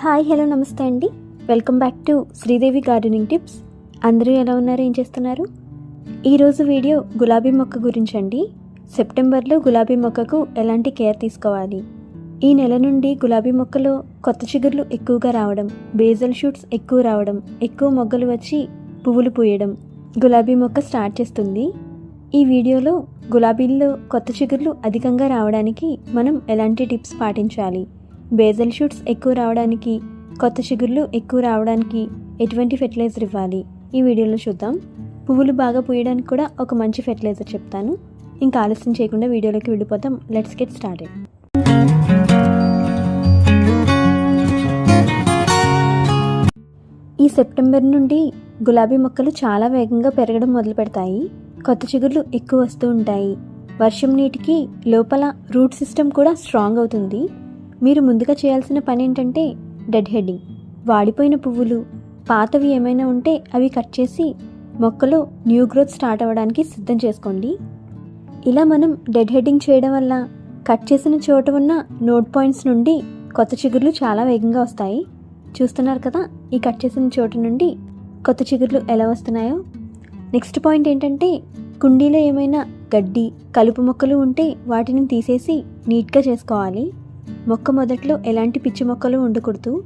Hi hello నమస్తే అండి. Welcome back to Sridevi gardening tips. అందరూ ఎలా ఉన్నారు? ఏం చేస్తున్నారు? ఈరోజు వీడియో గులాబీ మొక్క గురించి అండి సెప్టెంబర్లో గులాబీ మొక్కకు ఎలాంటి కేర్ తీసుకోవాలి? ఈ నెల నుండి గులాబీ మొక్కలో కొత్త చిగుర్లు ఎక్కువగా రావడం బేజల్ షూట్స్ ఎక్కువ రావడం ఎక్కువ మొగ్గలు వచ్చి పువ్వులు పూయడం గులాబీ మొక్క స్టార్ట్ చేస్తుంది. ఈ వీడియోలో గులాబీల్లో కొత్త చిగుర్లు అధికంగా రావడానికి మనం ఎలాంటి టిప్స్ పాటించాలి? బేజల్ షూట్స్ ఎక్కువ రావడానికి కొత్త చిగుర్లు ఎక్కువ రావడానికి ఎటువంటి ఫెర్టిలైజర్ ఇవ్వాలి? ఈ వీడియోలో చూద్దాం. పువ్వులు బాగా పూయడానికి కూడా ఒక మంచి ఫెర్టిలైజర్ చెప్తాను. ఇంకా ఆలస్యం చేయకుండా వీడియోలోకి వెళ్ళిపోతాం లెట్స్ గెట్ స్టార్టెడ్. ఈ సెప్టెంబర్ నుండి గులాబీ మొక్కలు చాలా వేగంగా పెరగడం మొదలు పెడతాయి. కొత్త చిగుర్లు ఎక్కువ వస్తూ ఉంటాయి. వర్షం నీటికి లోపల రూట్ సిస్టమ్ కూడా స్ట్రాంగ్ అవుతుంది. మీరు ముందుగా చేయాల్సిన పని ఏంటంటే డెడ్ హెడ్డింగ్ వాడిపోయిన పువ్వులు పాతవి ఏమైనా ఉంటే అవి కట్ చేసి మొక్కలో న్యూ గ్రోత్ స్టార్ట్ అవ్వడానికి సిద్ధం చేసుకోండి. ఇలా మనం డెడ్ హెడ్డింగ్ చేయడం వల్ల కట్ చేసిన చోట ఉన్న నోట్ పాయింట్స్ నుండి కొత్త చిగుర్లు చాలా వేగంగా వస్తాయి. చూస్తున్నారు కదా ఈ కట్ చేసిన చోటు నుండి కొత్త చిగుర్లు ఎలా వస్తున్నాయో? నెక్స్ట్ పాయింట్ ఏంటంటే కుండీలో ఏమైనా గడ్డి కలుపు మొక్కలు ఉంటే వాటిని తీసేసి నీట్గా చేసుకోవాలి. మొక్క మొదట్లో ఎలాంటి పిచ్చి మొక్కలు ఉండకూడదు.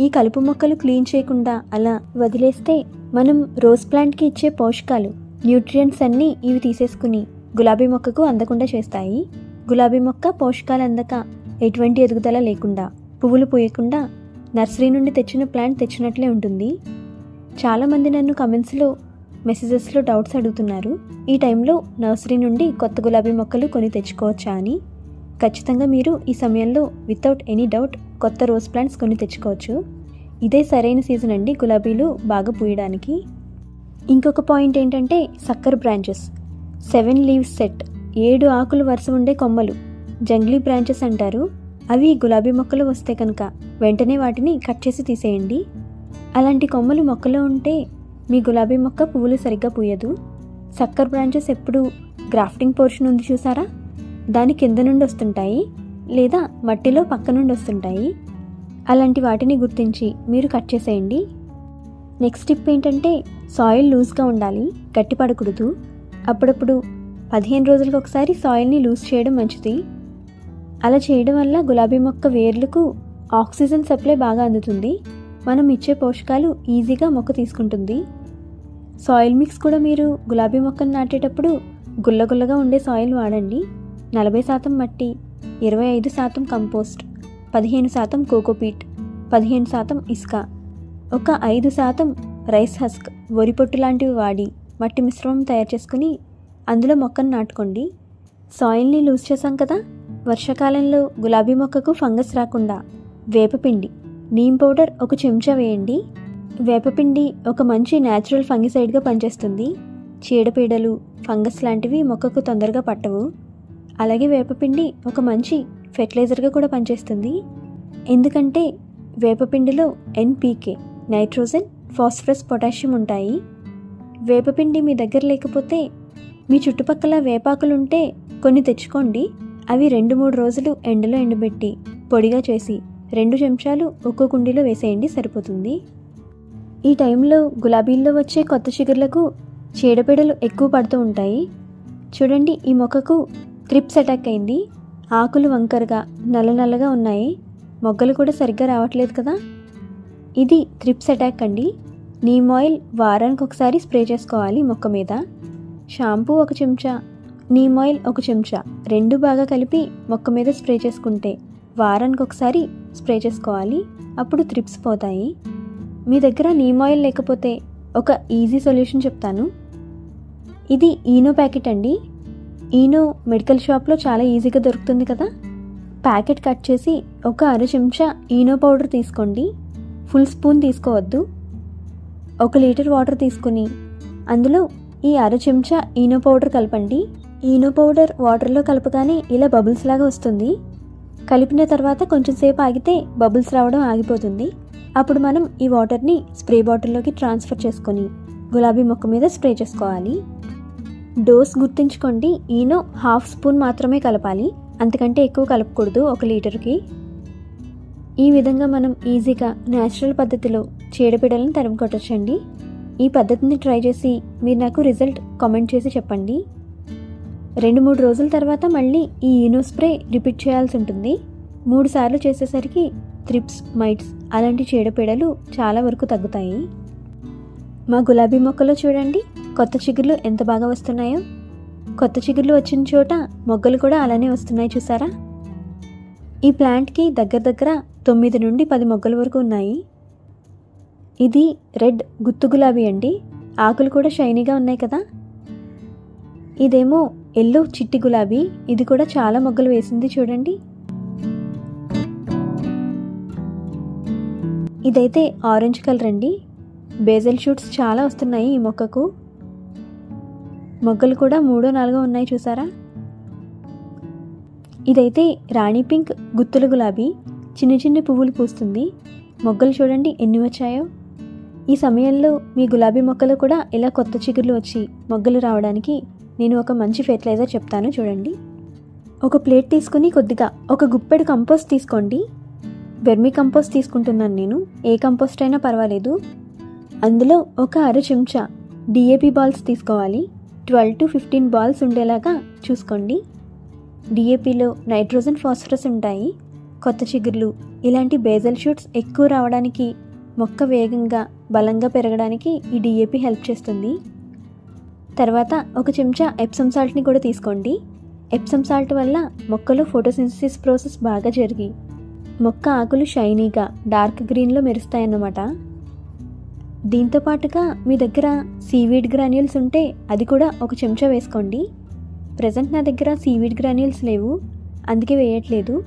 ఈ కలుపు మొక్కలు క్లీన్ చేయకుండా అలా వదిలేస్తే మనం రోజ్ ప్లాంట్కి ఇచ్చే పోషకాలు న్యూట్రియంట్స్ అన్నీ ఇవి తీసేసుకుని గులాబీ మొక్కకు అందకుండా చేస్తాయి. గులాబీ మొక్క పోషకాలు అందక ఎటువంటి ఎదుగుదల లేకుండా పువ్వులు పూయకుండా నర్సరీ నుండి తెచ్చిన ప్లాంట్ తెచ్చినట్లే ఉంటుంది. చాలామంది నన్ను కమెంట్స్లో మెసేజెస్లో డౌట్స్ అడుగుతున్నారు. ఈ టైంలో నర్సరీ నుండి కొత్త గులాబీ మొక్కలు కొని తెచ్చుకోవచ్చా అని. ఖచ్చితంగా మీరు ఈ సమయంలో వితౌట్ ఎనీ డౌట్ కొత్త రోజ్ ప్లాంట్స్ కొని తెచ్చుకోవచ్చు. ఇదే సరైన సీజన్ అండి గులాబీలు బాగా పూయడానికి. ఇంకొక పాయింట్ ఏంటంటే sucker branches seven leaves set ఏడు ఆకులు వరుస ఉండే కొమ్మలు. జంగ్లీ బ్రాంచెస్ అంటారు. అవి గులాబీ మొక్కలు వస్తే కనుక వెంటనే వాటిని కట్ చేసి తీసేయండి. అలాంటి కొమ్మలు మొక్కలో ఉంటే మీ గులాబీ మొక్క పువ్వులు సరిగ్గా పూయదు. సక్కర్ బ్రాంచెస్ ఎప్పుడు గ్రాఫ్టింగ్ పోర్షన్ ఉంది చూసారా? దాని కింద నుండి వస్తుంటాయి లేదా మట్టిలో పక్క నుండి వస్తుంటాయి. అలాంటి వాటిని గుర్తించి మీరు కట్ చేసేయండి. నెక్స్ట్ టిప్ ఏంటంటే సాయిల్ లూజ్గా ఉండాలి గట్టి పడకూడదు. అప్పుడప్పుడు పదిహేను రోజులకు ఒకసారి సాయిల్ని లూజ్ చేయడం మంచిది. అలా చేయడం వల్ల గులాబీ మొక్క వేర్లకు ఆక్సిజన్ సప్లై బాగా అందుతుంది. మనం ఇచ్చే పోషకాలు ఈజీగా మొక్క తీసుకుంటుంది. సాయిల్ మిక్స్ కూడా మీరు గులాబీ మొక్కను నాటేటప్పుడు గుల్లగుల్లగా ఉండే సాయిల్ వాడండి. నలభై శాతం మట్టి ఇరవై ఐదు శాతం కంపోస్ట్ పదిహేను శాతం కోకోపీట్ పదిహేను శాతం ఇసుక. ఒక ఐదు శాతం రైస్ హస్క్ వరి పొట్టు లాంటివి వాడి మట్టి మిశ్రమం తయారు చేసుకుని అందులో మొక్కను నాటుకోండి. సాయిల్ని లూజ్ చేసాం కదా? వర్షాకాలంలో గులాబీ మొక్కకు ఫంగస్ రాకుండా వేపపిండి నీమ్ పౌడర్ ఒక చెంచా వేయండి. వేపపిండి ఒక మంచి న్యాచురల్ ఫంగిసైడ్గా పనిచేస్తుంది. చీడపీడలు ఫంగస్ లాంటివి మొక్కకు తొందరగా పట్టవు. అలాగే వేపపిండి ఒక మంచి ఫెర్టిలైజర్గా కూడా పనిచేస్తుంది. ఎందుకంటే వేపపిండిలో ఎన్పీకే నైట్రోజన్ ఫాస్ఫరస్ పొటాషియం ఉంటాయి. వేపపిండి మీ దగ్గర లేకపోతే మీ చుట్టుపక్కల వేపాకులుంటే కొన్ని తెచ్చుకోండి. అవి రెండు మూడు రోజులు ఎండలో ఎండబెట్టి పొడిగా చేసి రెండు చెంచాలు ఒక్కో కుండీలో వేసేయండి సరిపోతుంది. ఈ టైంలో గులాబీల్లో వచ్చే కొత్త చిగుర్లకు చీడపీడలు ఎక్కువ పడుతూ ఉంటాయి. చూడండి ఈ మొక్కకు త్రిప్స్ అటాక్ అయింది. ఆకులు వంకరగా నల్ల నల్లగా ఉన్నాయి. మొగ్గలు కూడా సరిగ్గా రావట్లేదు కదా? ఇది త్రిప్స్ అటాక్ అండి. నీమ్ ఆయిల్ వారానికి ఒకసారి స్ప్రే చేసుకోవాలి మొక్క మీద. షాంపూ ఒక చెంచా నీమ్ ఆయిల్ ఒక చెంచా రెండు బాగా కలిపి మొక్క మీద స్ప్రే చేసుకుంటే వారానికి ఒకసారి స్ప్రే చేసుకోవాలి. అప్పుడు త్రిప్స్ పోతాయి. మీ దగ్గర నీమ్ ఆయిల్ లేకపోతే ఒక ఈజీ సొల్యూషన్ చెప్తాను. ఇది ఈనో ప్యాకెట్ అండి. ఈనో మెడికల్ షాప్లో చాలా ఈజీగా దొరుకుతుంది కదా? ప్యాకెట్ కట్ చేసి ఒక అర చెంచా ఈనో పౌడర్ తీసుకోండి. ఫుల్ స్పూన్ తీసుకోవద్దు. ఒక లీటర్ వాటర్ తీసుకుని అందులో ఈ అర చెంచా ఈనో పౌడర్ కలపండి. ఈనో పౌడర్ వాటర్లో కలపగానే ఇలా బబుల్స్ లాగా వస్తుంది. కలిపిన తర్వాత కొంచెం సేపు ఆగితే బబుల్స్ రావడం ఆగిపోతుంది. అప్పుడు మనం ఈ వాటర్ని స్ప్రే బాటిల్లోకి ట్రాన్స్ఫర్ చేసుకొని గులాబీ మొక్క మీద స్ప్రే చేసుకోవాలి. డోస్ గుర్తుంచుకోండి. ఈనో హాఫ్ స్పూన్ మాత్రమే కలపాలి. అంతకంటే ఎక్కువ కలపకూడదు ఒక లీటర్కి. ఈ విధంగా మనం ఈజీగా న్యాచురల్ పద్ధతిలో చీడపీడలను తరిమి కొట్టచ్చండి ఈ పద్ధతిని ట్రై చేసి మీరు నాకు రిజల్ట్ కామెంట్ చేసి చెప్పండి. రెండు మూడు రోజుల తర్వాత మళ్ళీ ఈ ఈనో స్ప్రే రిపీట్ చేయాల్సి ఉంటుంది. మూడు సార్లు చేసేసరికి త్రిప్స్ మైట్స్ అలాంటి చీడపీడలు చాలా వరకు తగ్గుతాయి. మా గులాబీ మొక్కలో చూడండి. కొత్త చిగుర్లు ఎంత బాగా వస్తున్నాయో? కొత్త చిగుర్లు వచ్చిన చోట మొగ్గలు కూడా అలానే వస్తున్నాయి చూసారా? ఈ ప్లాంట్కి దగ్గర దగ్గర తొమ్మిది నుండి పది మొగ్గల వరకు ఉన్నాయి. ఇది రెడ్ గుత్తు గులాబీ అండి. ఆకులు కూడా షైనీగా ఉన్నాయి కదా? ఇదేమో ఎల్లో చిట్టి గులాబీ. ఇది కూడా చాలా మొగ్గలు వేసింది చూడండి. ఇదైతే ఆరెంజ్ కలర్ అండి. బేజల్ షూట్స్ చాలా వస్తున్నాయి ఈ మొక్కకు. మొగ్గలు కూడా మూడో నాలుగో ఉన్నాయి చూసారా? ఇదైతే రాణి పింక్ గుత్తుల గులాబీ. చిన్న చిన్న పువ్వులు పూస్తుంది. మొగ్గలు చూడండి ఎన్ని వచ్చాయో. ఈ సమయంలో మీ గులాబీ మొక్కలు కూడా ఇలా కొత్త చిగుర్లు వచ్చి మొగ్గలు రావడానికి నేను ఒక మంచి ఫెర్టిలైజర్ చెప్తాను చూడండి. ఒక ప్లేట్ తీసుకుని కొద్దిగా ఒక గుప్పెడు కంపోస్ట్ తీసుకోండి. వెర్మి కంపోస్ట్ తీసుకుంటున్నాను నేను. ఏ కంపోస్ట్ అయినా పర్వాలేదు. అందులో ఒక అర చెంచా డిఏపి బాల్స్ తీసుకోవాలి. ట్వెల్వ్ టు ఫిఫ్టీన్ బాల్స్ ఉండేలాగా చూసుకోండి. డిఏపిలో నైట్రోజన్ ఫాస్ఫరస్ ఉంటాయి. కొత్త చిగుర్లు ఇలాంటి బేజల్ షూట్స్ ఎక్కువ రావడానికి మొక్క వేగంగా బలంగా పెరగడానికి ఈ డిఏపి హెల్ప్ చేస్తుంది. తర్వాత ఒక చెంచా ఎప్సమ్ సాల్ట్ని కూడా తీసుకోండి. ఎప్సమ్ సాల్ట్ వల్ల మొక్కలో ఫోటోసింథసిస్ ప్రాసెస్ బాగా జరిగి మొక్క ఆకులు షైనీగా డార్క్ గ్రీన్లో మెరుస్తాయన్నమాట. దీంతో పాటుగా మీ దగ్గర సీవీడ్ గ్రాన్యూల్స్ ఉంటే అది కూడా ఒక చెంచా వేసుకోండి. ప్రజెంట్ నా దగ్గర సీవీడ్ గ్రాన్యూల్స్ లేవు. అందుకే వేయట్లేదు.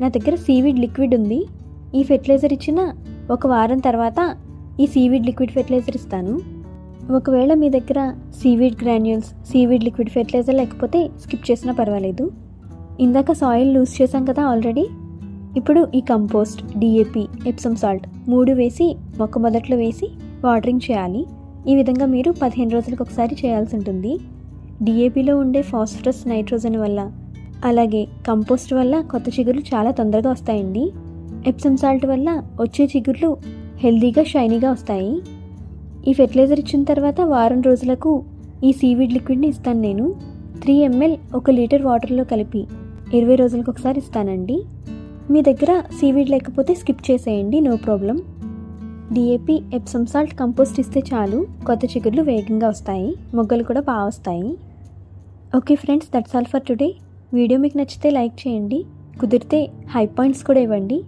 నా దగ్గర సీవీడ్ లిక్విడ్ ఉంది. ఈ ఫెర్టిలైజర్ ఇచ్చిన ఒక వారం తర్వాత ఈ సీవీడ్ లిక్విడ్ ఫెర్టిలైజర్ ఇస్తాను. ఒకవేళ మీ దగ్గర seaweed granules seaweed liquid fertiliser లేకపోతే స్కిప్ చేసినా పర్వాలేదు. ఇందాక సాయిల్ లూజ్ చేశాం కదా ఆల్రెడీ. ఇప్పుడు ఈ కంపోస్ట్ డిఏపి ఎప్సమ్ సాల్ట్ మూడు వేసి మొక్క మొదట్లో వేసి వాటరింగ్ చేయాలి. ఈ విధంగా మీరు పదిహేను రోజులకు ఒకసారి చేయాల్సి ఉంటుంది. డిఏపిలో ఉండే ఫాస్ఫరస్ నైట్రోజన్ వల్ల అలాగే కంపోస్ట్ వల్ల కొత్త చిగుర్లు చాలా తొందరగా వస్తాయండి. ఎప్సమ్ సాల్ట్ వల్ల వచ్చే చిగుర్లు హెల్దీగా షైనీగా వస్తాయి. ఈ ఫెర్టిలైజర్ ఇచ్చిన తర్వాత వారం రోజులకు ఈ సీవీడ్ లిక్విడ్ని ఇస్తాను నేను. త్రీ ఎంఎల్ ఒక లీటర్ వాటర్లో కలిపి ఇరవై రోజులకు ఒకసారి ఇస్తానండి. మీ దగ్గర సీవీడ్ లేకపోతే స్కిప్ చేసేయండి no problem. DAP Epsom salt compost ఇస్తే చాలు. కొత్త చిగుర్లు వేగంగా వస్తాయి. మొగ్గలు కూడా బాగా వస్తాయి. Okay friends that's all for today video మీకు నచ్చితే లైక్ చేయండి. కుదిరితే హై పాయింట్స్ కూడా ఇవ్వండి.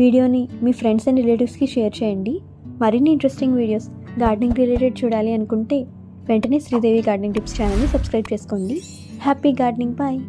వీడియోని మీ ఫ్రెండ్స్ అండ్ రిలేటివ్స్కి షేర్ చేయండి. మరిన్ని ఇంట్రెస్టింగ్ వీడియోస్ గార్డెనింగ్ రిలేటెడ్ చూడాలి అనుకుంటే వెంటనే శ్రీదేవి గార్డెనింగ్ టిప్స్ ఛానల్ని సబ్స్క్రైబ్ చేసుకోండి. Happy gardening bye